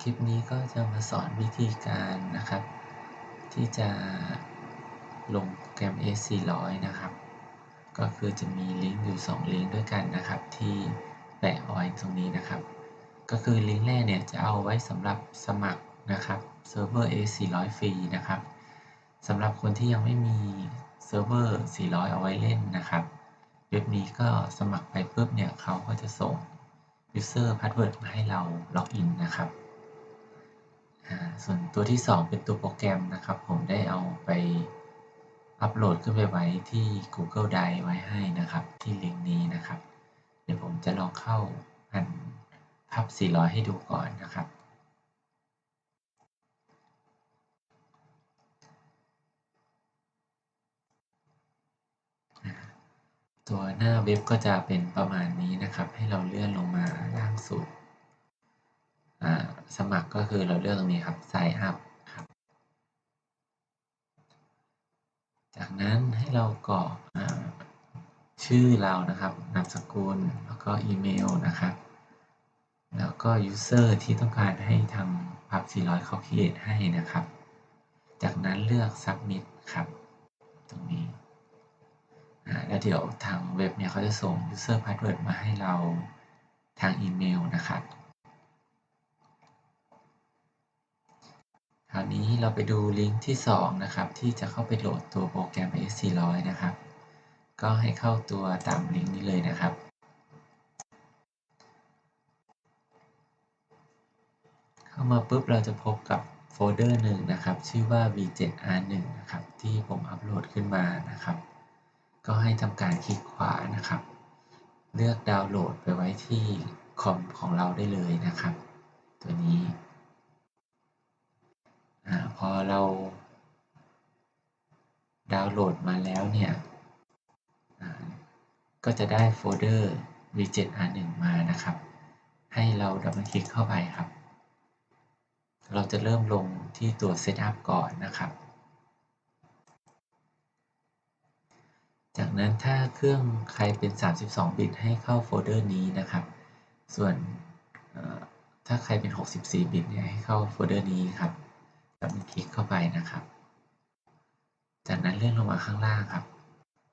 คลิปนี้ก็จะมาสอนวิธีการนะครับ ที่จะลงโปรแกรม S400 นะครับ ก็คือจะมีลิงก์อยู่ 2 ลิงก์ด้วยกันนะครับ ที่แปะเอาไว้ตรงนี้นะครับ ก็คือลิงก์แรกเนี่ยจะเอาไว้สำหรับสมัครนะครับเซิร์ฟเวอร์ A400 ฟรีนะครับสำหรับคนที่ยังไม่มีเซิร์ฟเวอร์ 400 เอาไว้เล่นนะครับ เว็บนี้ก็สมัครไปปุ๊บเนี่ยเขาก็จะส่ง user password มาให้เราล็อกอินนะครับ ส่วนตัวที่ 2 เป็นตัวโปรแกรมนะครับ ผมได้เอาไปอัปโหลดขึ้นไปไว้ที่ Google Drive ไว้ให้นะครับ ที่ลิงก์นี้นะครับ เดี๋ยวผมจะลองเข้าอันพับ 400 ให้ดูก่อนนะครับ ตัวหน้าเว็บก็จะเป็นประมาณนี้นะครับ ให้เราเลื่อนลงมาล่างสุด สมัครก็คือเราเลือกตรงนี้ครับ sign up ครับ จากนั้นให้เรากรอกชื่อเรานะครับ นามสกุล แล้วก็อีเมลนะครับ แล้วก็ user ที่ต้องการให้ทางพับ400เขา create ให้นะครับ จากนั้นเลือก submit ครับ ตรงนี้ แล้วเดี๋ยวทางเว็บเนี่ยเขาจะส่ง user password มาให้เราทางอีเมลนะครับ ราวนี้เราไปดูลิงก์ที่ 2 นะครับ ที่จะเข้าไปโหลดตัวโปรแกรม S400 นะครับ ก็ให้เข้าตัวตามลิงก์นี้เลยนะครับ เข้ามาปุ๊บเราจะพบกับโฟลเดอร์หนึ่งนะครับ ชื่อว่า v7r1 นะครับ ที่ผมอัปโหลดขึ้นมานะครับ ก็ให้ทำการคลิกขวานะครับ เลือกดาวน์โหลดไปไว้ที่คอมของเราได้เลยนะครับ ตัวนี้ พอเราดาวน์โหลดมาแล้วเนี่ยก็จะได้โฟลเดอร์ v7r1 มานะครับ ให้เราดับเบิลคลิกเข้าไปครับ เราจะเริ่มลงที่ตัว Setup ก่อนนะครับ จากนั้นถ้าเครื่องใครเป็น 32 บิตให้เข้าโฟลเดอร์นี้นะครับ ส่วนถ้าใครเป็น 64 บิตเนี่ยให้เข้าโฟลเดอร์นี้ครับ นะครับ จากนั้นเลื่อนลงมาข้างล่างครับ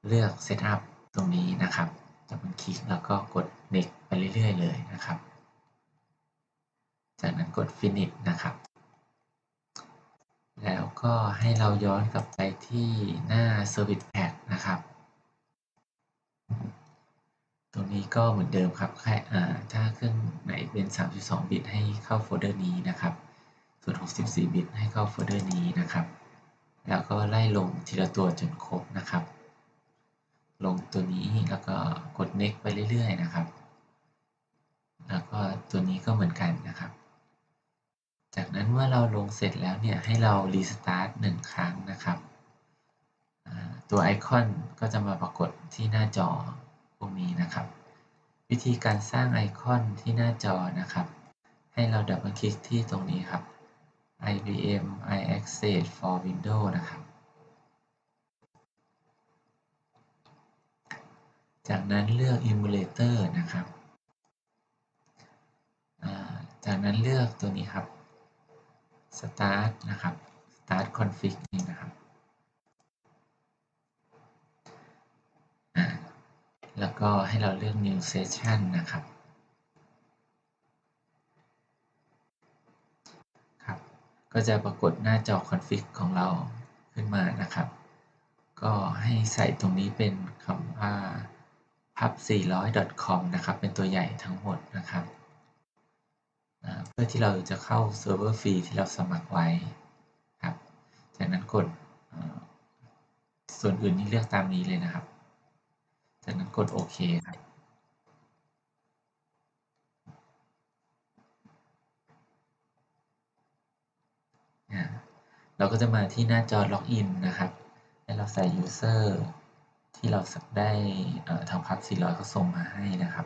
เลือก Setup ตรงนี้นะครับดับเบิลคลิกแล้วก็กด Next ไปเรื่อย ๆ เลยนะครับ จากนั้นกด Finish นะครับ แล้วก็ให้เราย้อนกลับไปที่หน้า Service Pack นะครับ ตรงนี้ก็เหมือนเดิมครับแค่ถ้าเครื่องไหนเป็น 32 บิตให้เข้าโฟลเดอร์นี้นะครับ ส่วน 64 บิต ให้เข้าโฟลเดอร์นี้นะครับ แล้วก็ไล่ลงทีละตัวจนครบนะครับ ลงตัวนี้แล้วก็กด next ไปเรื่อยๆนะครับ แล้วก็ตัวนี้ก็เหมือนกันนะครับ จากนั้นเมื่อเราลงเสร็จแล้วเนี่ยให้เรารีสตาร์ทหนึ่งครั้งนะครับตัวไอคอนก็จะมาปรากฏที่หน้าจอพวกนี้นะครับ วิธีการสร้างไอคอนที่หน้าจอนะครับ ให้เราดับเบิลคลิกที่ตรงนี้ครับ IBM iAccess for Windows นะครับ จากนั้นเลือก Emulator นะครับ จากนั้นเลือกตัวนี้ครับ Start นะครับ Start Config นี่นะครับ แล้วก็ให้เราเลือก New Session นะครับ ก็จะปรากฏหน้าจอคอนฟิกของเราขึ้นมานะครับ ก็ให้ใส่ตรงนี้เป็นคำว่า pub 400 com นะครับ เป็นตัวใหญ่ทั้งหมดนะครับ เพื่อที่เราจะเข้าเซิร์ฟเวอร์ฟรีที่เราสมัครไว้ครับ จากนั้นกดส่วนอื่นนี่เลือกตามนี้เลยนะครับ จากนั้นกดโอเคครับ เราก็จะมาที่หน้าจอล็อกอินนะครับ ให้เราใส่ user ที่เราได้ทางพับ400เขาส่งมาให้นะครับ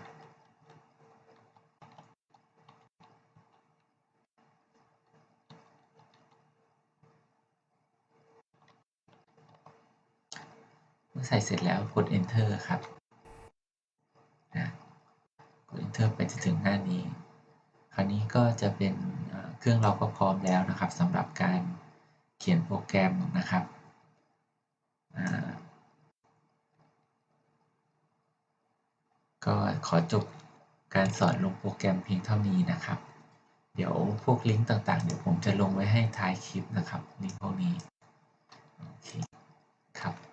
เมื่อใส่เสร็จแล้วกด enter ครับกด enter ไปถึงหน้านี้ คราวนี้ก็จะเป็นเครื่องเราก็พร้อมแล้วนะครับสำหรับการ เขียนโปรแกรมนะครับก็ขอจบการสอนลงโปรแกรมเพียงเท่านี้นะครับ เดี๋ยวพวกลิงก์ต่างๆ เดี๋ยวผมจะลงไว้ให้ท้ายคลิปนะครับลิงก์พวกนี้ โอเค ครับ